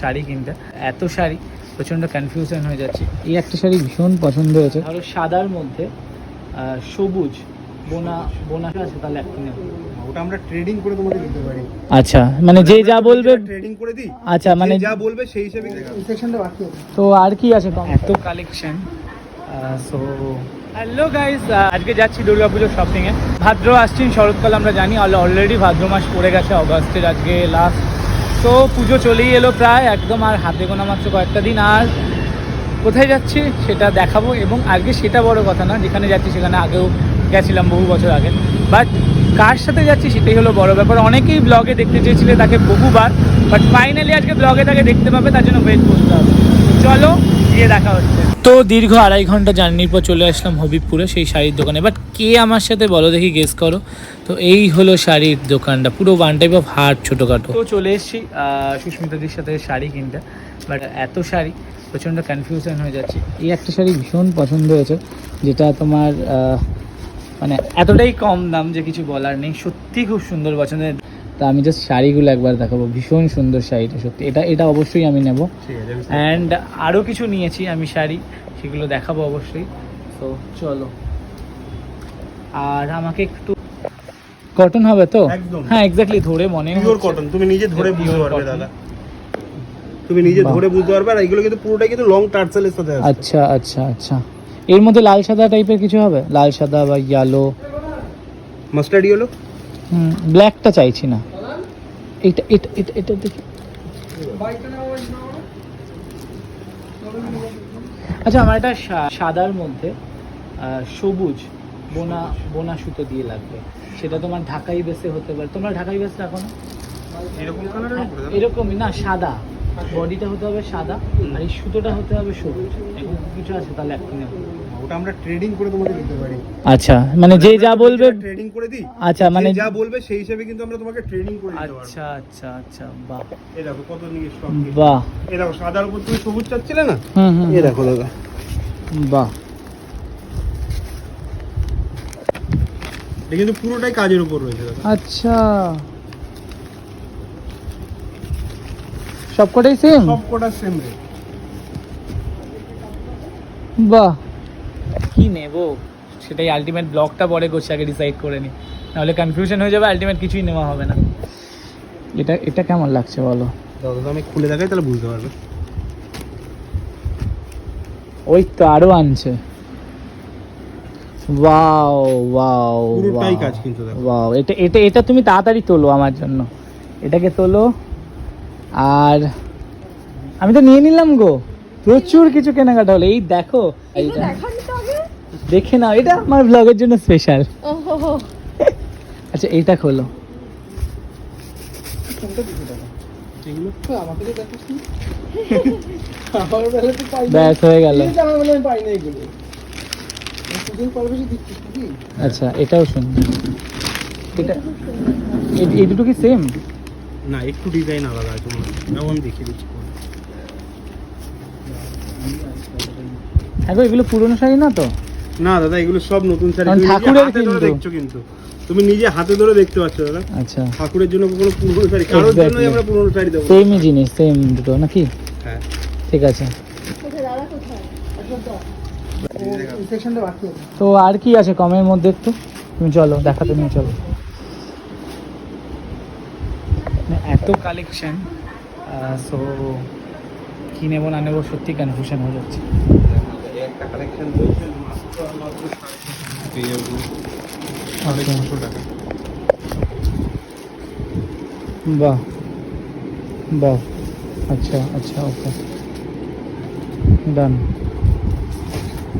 শাড়ি কিনতে। এত শাড়ি প্রচণ্ড কনফিউশন হয়ে যাচ্ছে। এই একটা শাড়ি ভীষণ পছন্দ হয়েছে। ধরো সাদার মধ্যে সবুজ বোনা বোনা আছে তাহলে একটা নেব। ওটা আমরা ট্রেডিং করে তোমাকে দিতে পারি। আচ্ছা মানে যে যা বলবে ট্রেডিং করে দিই আচ্ছা মানে যা বলবে সেই হিসেবে সেকশনটা বাকি আছে। তো আর কি আছে কম এত কালেকশন সো হ্যালো গাইস আজকে যাচ্ছি দুর্গাপুজোর শপিংয়ে ভাদ্র আসছেন শরৎকাল আমরা জানি অলরেডি ভাদ্র মাস পড়ে গেছে অগস্টের আজকে লাস্ট তো পুজো চলেই এলো প্রায়, একদম আর হাতে গোনা মাত্র কয়েকটা দিন। আর কোথায় যাচ্ছি সেটা দেখাবো, এবং আজকে সেটা বড় কথা না, যেখানে যাচ্ছি সেখানে আগেও গেছিলাম বহু বছর আগে। বাট কার সাথে যাচ্ছি সেটাই হলো বড় ব্যাপার। অনেকেই ব্লগে দেখতে চেয়েছিলে তাকে বহুবার বাট ফাইনালি আজকে ব্লগে তাকে দেখতে পাবে, তার জন্য ওয়েট করতে হবে। চলো গিয়ে দেখা হচ্ছে। তো দীর্ঘ আড়াই ঘণ্টা জার্নির পর চলে আসলাম হবিবপুরে সেই শাড়ির দোকানে। বাট কে আমার সাথে বলো দেখি গেস করো। তো এই হলো শাড়ির দোকানটা পুরো ওয়ান টাইপ অফ হার্ট ছোটোখাটো। তো চলে এসেছি সুস্মিতাদির সাথে শাড়ি কিনতে। বাট এত শাড়ি প্রচণ্ড কনফিউশন হয়ে যাচ্ছে। এই একটা শাড়ি ভীষণ পছন্দ হয়েছে যেটা তোমার মানে এতটাই কম দাম যে কিছু বলার নেই। সত্যি খুব সুন্দর পছন্দের তা আমি জাস্ট শাড়িগুলো একবার দেখাবো। ভীষণ সুন্দর শাড়িটা সত্যি। এটা এটা অবশ্যই আমি নেব। অ্যান্ড আরও কিছু নিয়েছি আমি শাড়ি সেগুলো দেখাবো অবশ্যই। তো চলো। আর আমাকে একটু কটন হবে তো? হ্যাঁ এক্স্যাক্টলি ধরে মনে পিওর কটন তুমি নিজে ধরে বুঝতে পারবে দাদা। তুমি নিজে ধরে বুঝতে পারবে আর এগুলো কিন্তু পুরোটাই কিন্তু লং টার্সেলের সাথে আছে আচ্ছা আচ্ছা আচ্ছা। এর মধ্যে লাল সাদা টাইপের কিছু হবে? লাল সাদা বা ইয়েলো মাস্টার্ডি হলো হুম ব্ল্যাকটা চাইছি না। এটা এটা এটা এটা দেখি। আচ্ছা আমার এটা সাদার মধ্যে সবুজ বোনা বোনা সুতো দিয়ে লাগবে। সেটা তোমার ঢাকাই বেসে হতে পারে। তোমরা ঢাকাই বেস রাখো না? উপরে এরকমই না সাদা। বডিটা হতে হবে সাদা আর এই সুতোটা হতে হবে সবুজ। এরকম কিছু আছে তাহলে একটা নেব ওটা আমরা ট্রেডিং করে তোমাকে দিতে পারি। আচ্ছা মানে যে যা বলবে ট্রেডিং করে দিই আচ্ছা মানে যা বলবে সেই হিসেবে কিন্তু আমরা তোমাকে ট্রেডিং করে দিতে পারব। আচ্ছা আচ্ছা আচ্ছা বাহ। এই দেখো কত নিয়ে স্টক বাহ। এই দেখো সাদার উপর তুমি সবুজ চাচ্ছিলে না? হুম হুম এই দেখো দাদা। বাহ। এটা কিন্তু পুরোটাই কাজের উপর রয়েছে দাদা। আচ্ছা। সবকটাই সেম সব কটা সেম রেট বাহ। কি নেব? সেটাই আলটিমেট ব্লগটা পরে করছি আগে ডিসাইড করে নি। নাহলে কনফিউশন হয়ে যাবে আলটিমেট কিছুই নেওয়া হবে না। এটা এটা কেমন লাগছে বলো? দাদা আমি খুলে দেখাই তাহলে বুঝতে পারবে। ওই তো আরও আনছে। ওয়াও ওয়াও পুরোটাই কাজ কিন্তু দেখো। ওয়াও এটা এটা এটা তুমি তাড়াতাড়ি তোলো আমার জন্য। এটাকে তোলো। আর আমি তো নিয়ে নিলাম গো। প্রচুর কিছু কেনাকাটা হলো। এই দেখো। এইটা দেখে নাও এটা আমার ব্লগের জন্য স্পেশাল আচ্ছা এটা খোলো। ব্যাস হয়ে গেল। আচ্ছা এটাও সুন্দর। এটা এই- দুটো কি সেম না একটু ডিজাইন আলাদা আছে হয়। তাও আমি দেখিয়ে দিচ্ছি। হ্যাঁ গো এগুলো পুরনো শাড়ি না তো? না দাদা এগুলো সব নতুন শাড়ি। ঠাকুরের কিন্তু। দেখছ কিন্তু। তুমি নিজে হাতে ধরে দেখতে পাচ্ছ দাদা। আচ্ছা। ঠাকুরের জন্য কোনো পুরনো শাড়ি কারোর. জন্যই আমরা পুরনো শাড়ি দেবো সেমই জিনিস সেম দুটো নাকি? হ্যাঁ। ঠিক আছে। তো আর কি আছে কমের মধ্যে একটু? তুমি চলো দেখাতে নিয়ে চলো। এত কালেকশন সো কি নেব না নেব সত্যি কনফিউশন হয়ে যাচ্ছে। একটা কালেকশন রয়েছে মাত্র আর মাত্র পেয়ে যাব সাড়ে Okay. ছশো টাকা বাহ বাহ আচ্ছা আচ্ছা ওকে ডান